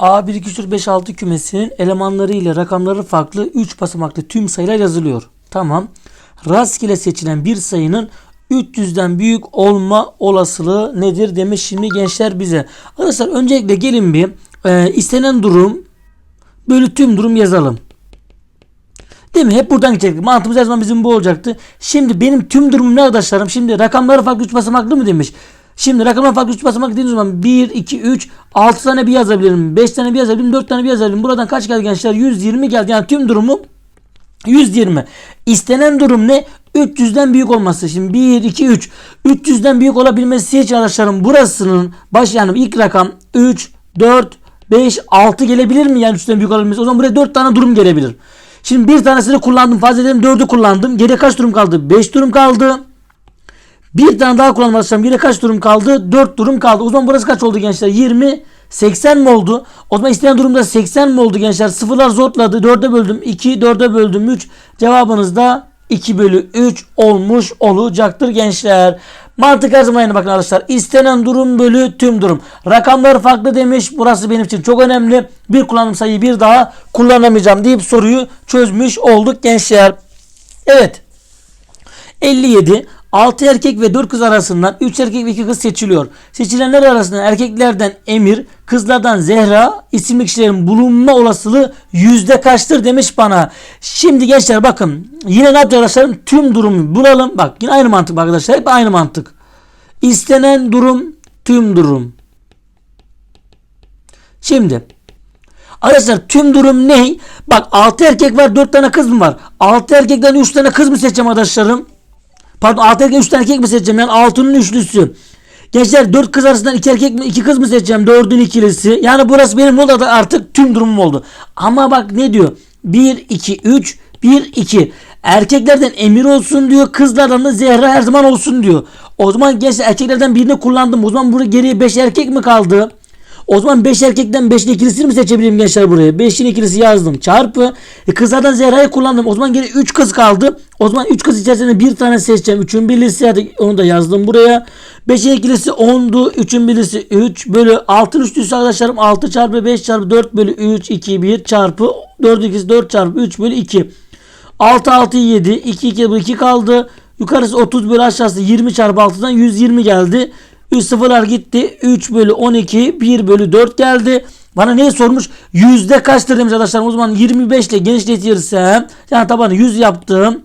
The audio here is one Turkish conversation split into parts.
A 1 2 3 4 5 6 kümesinin elemanları ile rakamları farklı 3 basamaklı tüm sayılar yazılıyor. Tamam. Rastgele seçilen bir sayının 300'den büyük olma olasılığı nedir demiş şimdi gençler bize. Arkadaşlar öncelikle gelin bir e, istenen durum bölü tüm durum yazalım. Değil mi? Hep buradan gidecektik. Mantığımız her zaman bizim bu olacaktı. Şimdi benim tüm durumum ne arkadaşlarım? Şimdi rakamları farklı 3 basamaklı mı demiş? Şimdi rakamlar farklı 3 basamaklı dediğiniz zaman 1, 2, 3, 6 tane bir yazabilirim. 5 tane bir yazabilirim. 4 tane bir yazabilirim. Buradan kaç geldi gençler? 120 geldi. Yani tüm durumum 120. İstenen durum ne? 300'den büyük olması. Şimdi 1, 2, 3. 300'den büyük olabilmesi için arkadaşlarım burasının baş yani ilk rakam 3, 4, 5, 6 gelebilir mi? Yani 3'ten büyük olabilmesi. O zaman buraya 4 tane durum gelebilir. Şimdi bir tanesini kullandım. Fazla edelim 4'ü kullandım. Geriye kaç durum kaldı? 5 durum kaldı. Bir tane daha kullanmazsam geriye kaç durum kaldı? 4 durum kaldı. O zaman burası kaç oldu gençler? 20 80 mi oldu? O zaman istenen durumda 80 mi oldu gençler? Sıfırlar zorladı. 4'e böldüm. 2, 4'e böldüm 3. Cevabınız da 2 bölü 3 olmuş olacaktır gençler. Mantık her zaman aynı bakın arkadaşlar. İstenen durum bölü tüm durum. Rakamlar farklı demiş. Burası benim için çok önemli. Bir kullanım sayıyı bir daha kullanamayacağım deyip soruyu çözmüş olduk gençler. Evet. 57 6 erkek ve 4 kız arasından 3 erkek ve 2 kız seçiliyor. Seçilenler arasından erkeklerden Emir, kızlardan Zehra isimli kişilerin bulunma olasılığı yüzde kaçtır demiş bana. Şimdi gençler bakın yine ne yapacağız arkadaşlar? Tüm durumu bulalım. Bak yine aynı mantık arkadaşlar. Hep aynı mantık. İstenen durum tüm durum. Şimdi Arkadaşlar tüm durum ne? Bak 6 erkek var 4 tane kız mı var? 6 erkekten 3 tane kız mı seçeceğim arkadaşlarım? Pardon 6 erkek 3 tane erkek mi seçeceğim? Yani 6'nın üçlüsü. Gençler 4 kız arasından 2 erkek mi 2 kız mı seçeceğim? 4'ün ikilisi. Yani burası benim ne oldu artık tüm durumum oldu. Ama bak ne diyor? 1 2 3 1 2 Erkeklerden emir olsun diyor. Kızlardan da Zehra her zaman olsun diyor. O zaman gençler erkeklerden birini kullandım. O zaman burada geriye 5 erkek mi kaldı? O zaman 5 erkekten 5'in ikilisini mi seçebilirim gençler buraya? 5'in ikilisi yazdım. Çarpı. E kızlardan Zehra'yı kullandım. O zaman geri 3 kız kaldı. O zaman 3 kız içerisinde bir tane seçeceğim. 3'ün birlisi hadi onu da yazdım buraya. 5'in ikilisi 10'du. 3'ün birlisi 3 bölü 6'ın üçlüsü arkadaşlarım 6 çarpı 5 çarpı 4 bölü 3 2 1 çarpı 4 ikisi 4 çarpı 3 bölü 2. 6 6 7 2 2 bu 2 kaldı. Yukarısı 30 bölü aşağısı 20 çarpı 6'dan 120 geldi. 3 sıfırlar gitti. 3 bölü 12 1 bölü 4 geldi. Bana neyi sormuş? Yüzde kaçtır demiş arkadaşlar. O zaman 25 ile genişletirsem yani tabanı 100 yaptım.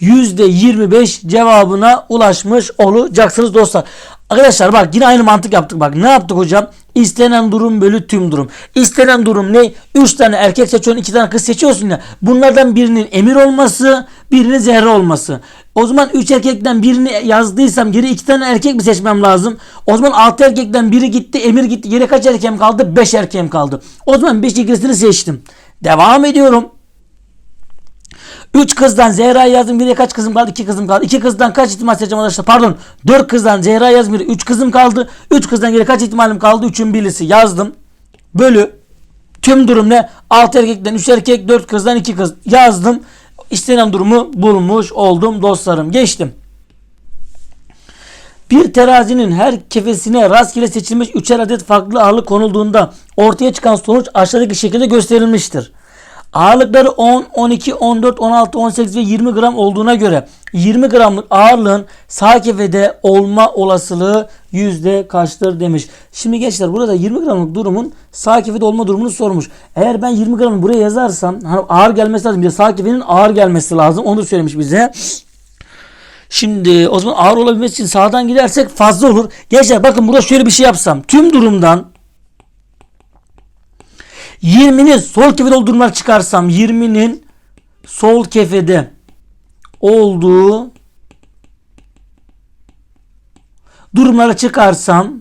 Yüzde 25 cevabına ulaşmış olacaksınız dostlar. Arkadaşlar bak yine aynı mantık yaptık. Bak ne yaptık hocam? İstenen durum bölü tüm durum. İstenen durum ne? 3 tane erkek seçiyorsun, 2 tane kız seçiyorsun ya. Bunlardan birinin emir olması, birinin zehra olması. O zaman 3 erkekten birini yazdıysam geri 2 tane erkek mi seçmem lazım? O zaman 6 erkekten biri gitti, emir gitti. Geri kaç erkeğim kaldı? 5 erkeğim kaldı. O zaman 5 ikilisini seçtim. Devam ediyorum. 3 kızdan Zehra yazdım. Geriye kaç kızım kaldı? 2 kızım kaldı. 2 kızdan kaç ihtimal seçeceğim arkadaşlar? Pardon. 4 kızdan Zehra yazdım. 3 kızım kaldı. 3 kızdan geriye kaç ihtimalim kaldı? 3'ün birisi yazdım. Bölü. Tüm durum ne? 6 erkekten 3 erkek 4 kızdan 2 kız yazdım. İstenen durumu bulmuş oldum dostlarım. Geçtim. Bir terazinin her kefesine rastgele seçilmiş üçer adet farklı ağırlık konulduğunda ortaya çıkan sonuç aşağıdaki şekilde gösterilmiştir. Ağırlıkları 10, 12, 14, 16, 18 ve 20 gram olduğuna göre 20 gramlık ağırlığın sağ kefede olma olasılığı yüzde kaçtır demiş. Şimdi gençler burada 20 gramlık durumun sağ kefede olma durumunu sormuş. Eğer ben 20 gramı buraya yazarsam hani ağır gelmesi lazım. Bir de sağ kefenin ağır gelmesi lazım. Onu söylemiş bize. Şimdi o zaman ağır olabilmesi için sağdan gidersek fazla olur. Gençler bakın burada şöyle bir şey yapsam. Tüm durumdan 20'nin sol kefede olduğu durumlar çıkarsam 20'nin sol kefede olduğu durumlara çıkarsam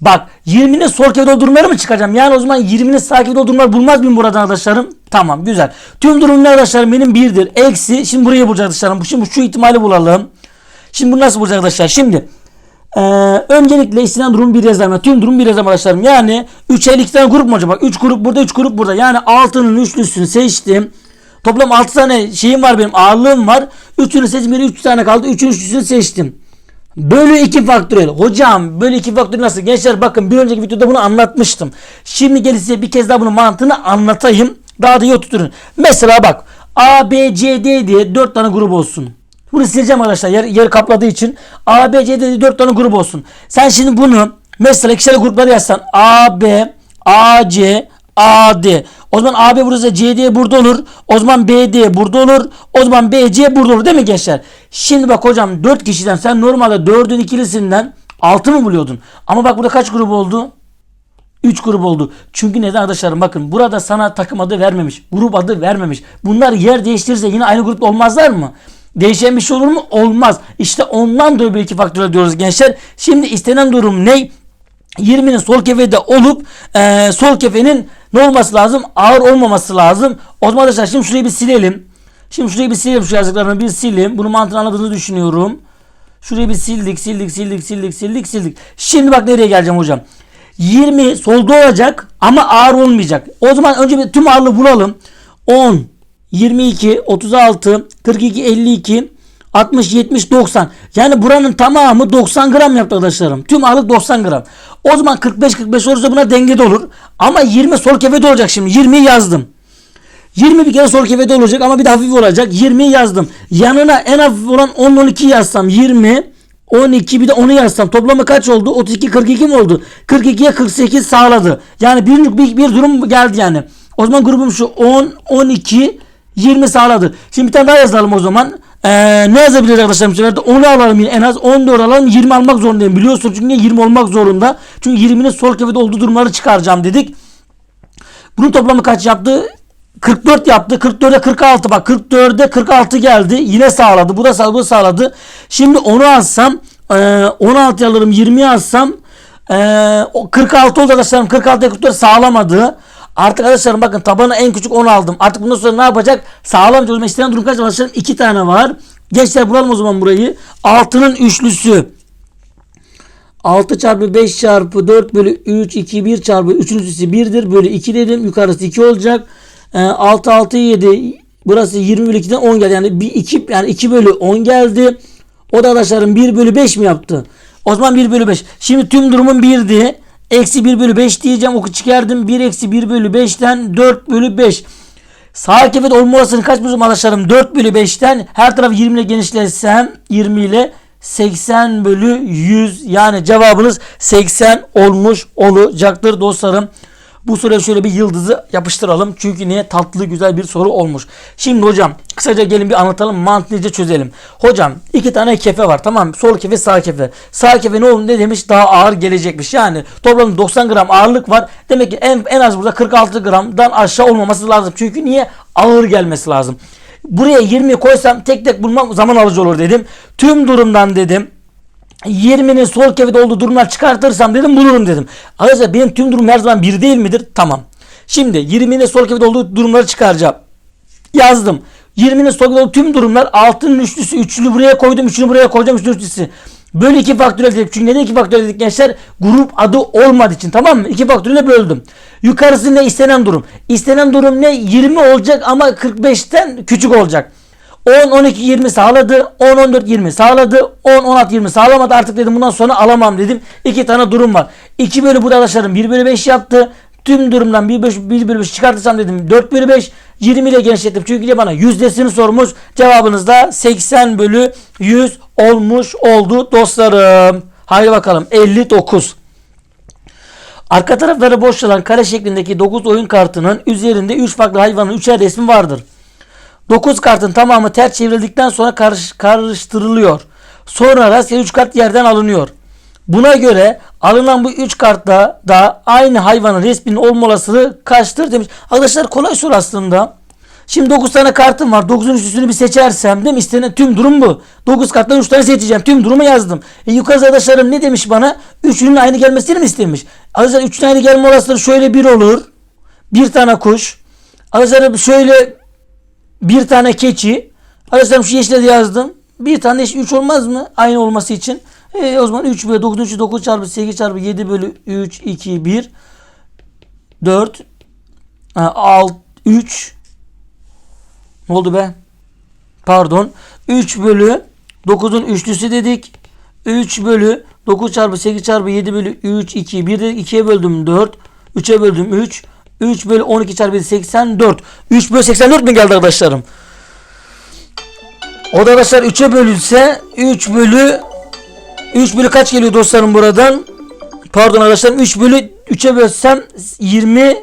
bak 20'nin sol kefede olduğu durumları mı çıkacağım? Yani o zaman 20'nin sağ kefede olduğu durumlar bulmaz mıyım burada arkadaşlarım? Tamam güzel. Tüm durumlar arkadaşlarım benim birdir. Eksi şimdi buraya bulacağız arkadaşlarım. Şimdi şu ihtimali bulalım. Şimdi bunu nasıl bulacağız arkadaşlar? Şimdi ee, öncelikle istenen durum bir yazarım. Tüm durum bir yazarım arkadaşlarım. Yani 3'e 2 tane grup mu acaba? Bak 3 grup burada 3 grup burada. Yani 6'nın üçlüsünü seçtim. Toplam 6 tane şeyim var benim ağırlığım var. 3'ünü seçtim. 3 tane kaldı. 3'ün üçlüsünü seçtim. Bölü 2 faktöriyel. Hocam bölü 2 faktöriyel nasıl? Gençler bakın bir önceki videoda bunu anlatmıştım. Şimdi gelin size bir kez daha bunun mantığını anlatayım. Daha da iyi oturtun. Mesela bak A, B, C, D diye 4 tane grup olsun. Bunu sileceğim arkadaşlar yer, yer kapladığı için. A, B, C, D diye 4 tane grup olsun. Sen şimdi bunu mesela ikişer gruplara yazsan A, B, A, C, A, D. O zaman AB burası C, D burada olur. O zaman B, D burada olur. O zaman B, C burada olur değil mi gençler? Şimdi bak hocam 4 kişiden sen normalde 4'ün ikilisinden 6 mı buluyordun? Ama bak burada kaç grup oldu? 3 grup oldu. Çünkü neden arkadaşlarım bakın burada sana takım adı vermemiş. Grup adı vermemiş. Bunlar yer değiştirirse yine aynı grupta olmazlar mı? Değişen bir şey olur mu? Olmaz. İşte ondan dolayı belki faktörel diyoruz gençler. Şimdi istenen durum ne? 20'nin sol kefede olup e, sol kefenin ne olması lazım? Ağır olmaması lazım. O zaman arkadaşlar şimdi şurayı bir silelim. Şimdi şurayı bir silelim şu yazdıklarını bir sileyim. Bunu mantığını anladığını düşünüyorum. Şurayı bir sildik, sildik, sildik, sildik, sildik, sildik. Şimdi bak nereye geleceğim hocam. 20 solda olacak ama ağır olmayacak. O zaman önce bir tüm ağırlığı bulalım. 10, 22, 36, 42, 52, 60, 70, 90. Yani buranın tamamı 90 gram yaptı arkadaşlarım. Tüm ağırlık 90 gram. O zaman 45, 45 olursa buna dengede olur. Ama 20 sol kefede olacak şimdi. 20'yi yazdım. 20 bir kere sol kefede olacak ama bir de hafif olacak. 20 yazdım. Yanına en hafif olan 10 12 yazsam 20 12 bir de 10'u yazsam toplamı kaç oldu? 32 42 mi oldu? 42'ye 48 sağladı. Yani bir, bir, bir durum geldi yani. O zaman grubum şu 10 12 20 sağladı. Şimdi bir tane daha yazalım o zaman. Ee, ne yazabiliriz arkadaşlar bu sefer de 10'u alalım yine en az 14 alalım 20 almak zorundayım biliyorsun çünkü 20 olmak zorunda. Çünkü 20'nin sol kefede olduğu durumları çıkaracağım dedik. Bunun toplamı kaç yaptı? 44 yaptı. 44'e 46 bak 44'e 46 geldi. Yine sağladı. Bu da sağladı. Bu da sağladı. Şimdi onu alsam e, 16 alırım 20 alsam e, o 46 oldu arkadaşlarım. 46'ya 44 sağlamadı. Artık arkadaşlarım bakın tabanı en küçük 10 aldım. Artık bundan sonra ne yapacak? Sağlam çözüm istenen durum kaç arkadaşlarım? 2 tane var. Gençler bulalım o zaman burayı. 6'nın üçlüsü. 6 çarpı 5 çarpı 4 bölü 3 2 1 çarpı 3'ün üstüsü 1'dir. Bölü 2 dedim. Yukarısı 2 olacak. E, 6 6 7 burası 20 bölü 2'den 10 geldi. Yani 1 2 yani 2 bölü 10 geldi. O da arkadaşlarım 1 bölü 5 mi yaptı? O zaman 1 bölü 5. Şimdi tüm durumun 1'di. Eksi 1 bölü 5 diyeceğim. Oku çıkardım. 1 eksi 1 bölü 5'ten 4 bölü 5. Sağ kefet olma kaç bölüm arkadaşlarım? 4 bölü 5'ten her taraf 20 ile genişletsem 20 ile 80 bölü 100 yani cevabınız 80 olmuş olacaktır dostlarım. Bu soruya şöyle bir yıldızı yapıştıralım. Çünkü niye tatlı güzel bir soru olmuş. Şimdi hocam kısaca gelin bir anlatalım mantığıca çözelim. Hocam iki tane kefe var tamam? Sol kefe sağ kefe. Sağ kefe ne oldu ne demiş daha ağır gelecekmiş. Yani toplam 90 gram ağırlık var. Demek ki en, en az burada 46 gramdan aşağı olmaması lazım. Çünkü niye? Ağır gelmesi lazım. Buraya 20 koysam tek tek bulmam zaman alıcı olur dedim. Tüm durumdan dedim 20'nin sol kefede olduğu durumlar çıkartırsam dedim bulurum dedim. Arkadaşlar benim tüm durum her zaman bir değil midir? Tamam. Şimdi 20'nin sol kefede olduğu durumları çıkaracağım. Yazdım. 20'nin sol kefede olduğu tüm durumlar altının üçlüsü. Üçlü buraya koydum. Üçlü buraya koyacağım. Üçlü üçlüsü. Böyle iki faktörel dedik. Çünkü neden iki faktörel dedik gençler? Grup adı olmadığı için tamam mı? İki faktörele böldüm. Yukarısı ne? istenen durum. İstenen durum ne? 20 olacak ama 45'ten küçük olacak. 10, 12, 20 sağladı. 10, 14, 20 sağladı. 10, 16, 20 sağlamadı. Artık dedim bundan sonra alamam dedim. İki tane durum var. 2 bölü burada arkadaşlarım 1 bölü 5 yaptı. Tüm durumdan 1 bölü, 1 bölü 5 çıkartırsam dedim 4 bölü 5. 20 ile genişlettim. Çünkü de bana yüzdesini sormuş. Cevabınız da 80 bölü 100 olmuş oldu dostlarım. Haydi bakalım 59. Arka tarafları boş olan kare şeklindeki 9 oyun kartının üzerinde 3 farklı hayvanın 3'er resmi vardır. 9 kartın tamamı ters çevrildikten sonra karış, karıştırılıyor. Sonra rastgele 3 kart yerden alınıyor. Buna göre alınan bu 3 kartta da aynı hayvanın resminin olma olasılığı kaçtır demiş. Arkadaşlar kolay soru aslında. Şimdi 9 tane kartım var. 9'un üstünü bir seçersem değil mi? İstenen tüm durum bu. 9 karttan 3 tane seçeceğim. Tüm durumu yazdım. E yukarı arkadaşlarım ne demiş bana? Üçünün aynı gelmesini mi istemiş? Arkadaşlar 3 tane gelme olasılığı şöyle bir olur. Bir tane kuş. Arkadaşlar şöyle bir tane keçi. Arkadaşlar şu yeşile yazdım. Bir tane 3 olmaz mı? Aynı olması için. E, o zaman 3 bölü 9, 3, 9 çarpı 8 çarpı 7 bölü 3, 2, 1, 4, 6, 3, ne oldu be? Pardon. 3 bölü 9'un üçlüsü dedik. 3 bölü 9 çarpı 8 çarpı 7 bölü 3 2 bir de 2'ye böldüm 4 3'e böldüm 3 3 bölü 12 çarpı 7 84 3 bölü 84 mi geldi arkadaşlarım? O da arkadaşlar 3'e bölünse 3 bölü 3 bölü kaç geliyor dostlarım buradan? Pardon arkadaşlar 3 bölü 3'e bölsem 20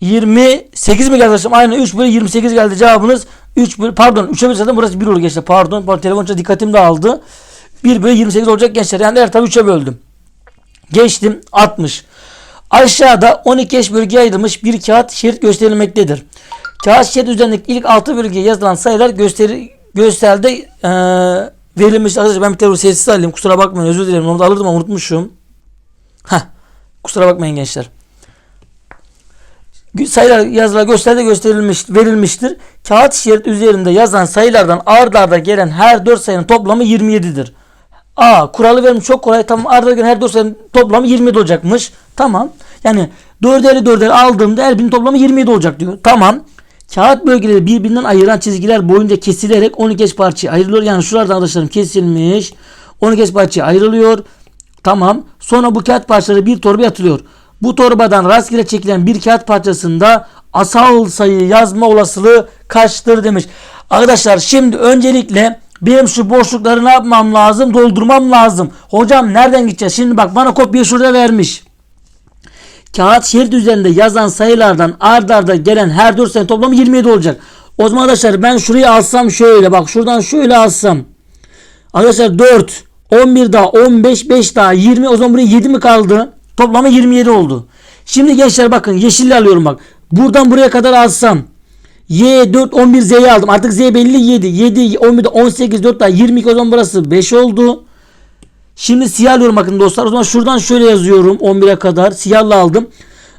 28 mi geldi arkadaşlar? Aynen 3 bölü 28 geldi cevabınız. 3 bölü pardon 3'e bölsem burası 1 olur gençler. Pardon, pardon telefon çaldı, dikkatim dağıldı. 1 bölü 28 olacak gençler. Yani her tarafı 3'e böldüm. Geçtim 60. Aşağıda 12 eş bölgeye ayrılmış bir kağıt şerit gösterilmektedir. Kağıt şerit üzerindeki ilk 6 bölgeye yazılan sayılar gösteri gösterde eee verilmiş. Arkadaşlar ben bir tane sessiz alayım. Kusura bakmayın özür dilerim. Onu alırdım ama unutmuşum. Heh. Kusura bakmayın gençler. Sayılar yazılar gösterde gösterilmiş verilmiştir. Kağıt şerit üzerinde yazan sayılardan ard arda gelen her 4 sayının toplamı 27'dir. A kuralı vermiş çok kolay. Tamam arda gelen her 4 sayının toplamı 27 olacakmış. Tamam. Yani 4'eri 4'eri aldığımda her birinin toplamı 27 olacak diyor. Tamam. Kağıt bölgeleri birbirinden ayıran çizgiler boyunca kesilerek 12 eş parçaya ayrılıyor. Yani şuralarda arkadaşlarım kesilmiş. 12 eş parçaya ayrılıyor. Tamam. Sonra bu kağıt parçaları bir torbaya atılıyor. Bu torbadan rastgele çekilen bir kağıt parçasında asal sayı yazma olasılığı kaçtır demiş. Arkadaşlar şimdi öncelikle benim şu boşlukları ne yapmam lazım? Doldurmam lazım. Hocam nereden gideceğiz? Şimdi bak bana kopya şurada vermiş. Kağıt şerit üzerinde yazan sayılardan ard arda gelen her 4 sayı toplamı 27 olacak. O zaman arkadaşlar ben şurayı alsam şöyle bak şuradan şöyle alsam. Arkadaşlar 4, 11 daha 15, 5 daha 20 o zaman buraya 7 mi kaldı? Toplamı 27 oldu. Şimdi gençler bakın yeşille alıyorum bak. Buradan buraya kadar alsam. Y 4 11 Z'yi aldım. Artık Z belli 7. 7 11 18 4 daha 22 o zaman burası 5 oldu. Şimdi siyah alıyorum bakın dostlar. O zaman şuradan şöyle yazıyorum 11'e kadar. Siyahla aldım.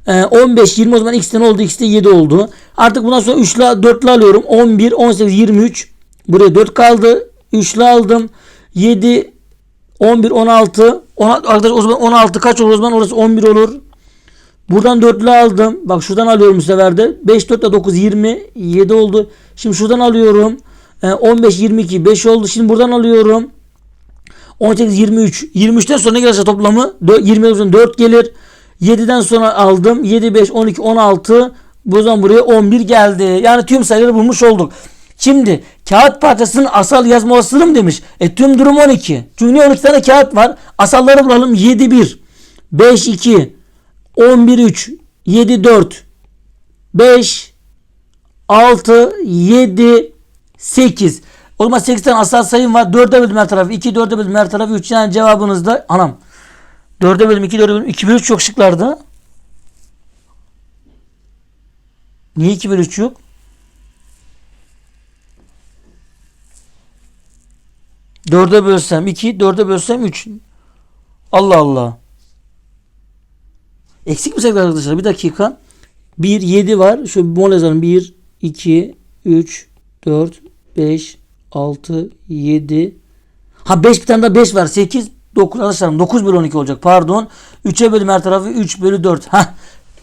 Ee, 15 20 o zaman x'ten oldu. x'te 7 oldu. Artık bundan sonra 3 ile 4 ile alıyorum. 11 18 23. Buraya 4 kaldı. 3 ile aldım. 7 11 16 16 arkadaşlar o zaman 16 kaç olur o zaman orası 11 olur. Buradan 4'lü aldım. Bak şuradan alıyorum bu sefer de. 5 4 ile 9 20 7 oldu. Şimdi şuradan alıyorum. Ee, 15 22 5 oldu. Şimdi buradan alıyorum. 18 23. 23'ten sonra ne gelirse toplamı 20 4 gelir. 7'den sonra aldım. 7 5 12 16. Bu zaman buraya 11 geldi. Yani tüm sayıları bulmuş olduk. Şimdi kağıt parçasının asal yazma olasılığı mı demiş. E tüm durum 12. Çünkü niye 12 tane kağıt var? Asalları bulalım. 7 1 5 2 11 3 7 4 5 6 7 8 o zaman 8 tane asal sayım var. 4'e böldüm her tarafı. 2 4'e böldüm her tarafı. 3 yani cevabınız da anam. 4'e böldüm 2 4'e böldüm. 2 bölü 3 çok şıklardı. Niye 2 bölü 3 yok? Dörde bölsem 2, dörde bölsem 3. Allah Allah. Eksik mi sevgili arkadaşlar? Bir dakika. 1, 7 var. Şöyle bir mol yazalım. 1, 2, 3, 4, 5, 6, 7. Ha 5 bir tane daha 5 var. 8, 9 arkadaşlarım. 9 bölü 12 olacak. Pardon. 3'e bölüm her tarafı 3 bölü 4. Ha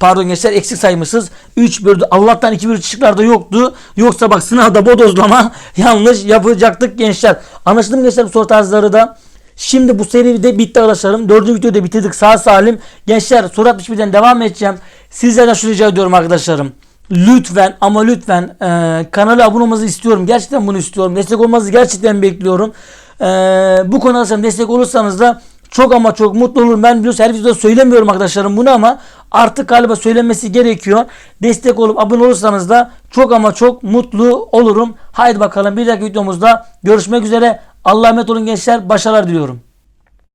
Pardon gençler eksik saymışsınız. 3 bölü Allah'tan 2 bölü şıklarda yoktu. Yoksa bak sınavda bodozlama yanlış yapacaktık gençler. Anlaşıldı mı gençler soru tarzları da? Şimdi bu seri de bitti arkadaşlarım. Dördüncü videoyu da bitirdik sağ salim. Gençler soru 61'den devam edeceğim. Sizlerden şunu rica ediyorum arkadaşlarım. Lütfen ama lütfen e, kanala abone olmanızı istiyorum. Gerçekten bunu istiyorum. Destek olmanızı gerçekten bekliyorum. E, bu konuda destek olursanız da çok ama çok mutlu olurum. Ben biliyorsun her videoda söylemiyorum arkadaşlarım bunu ama artık galiba söylenmesi gerekiyor. Destek olup abone olursanız da çok ama çok mutlu olurum. Haydi bakalım bir dahaki videomuzda görüşmek üzere. Allah'a emanet olun gençler. Başarılar diliyorum.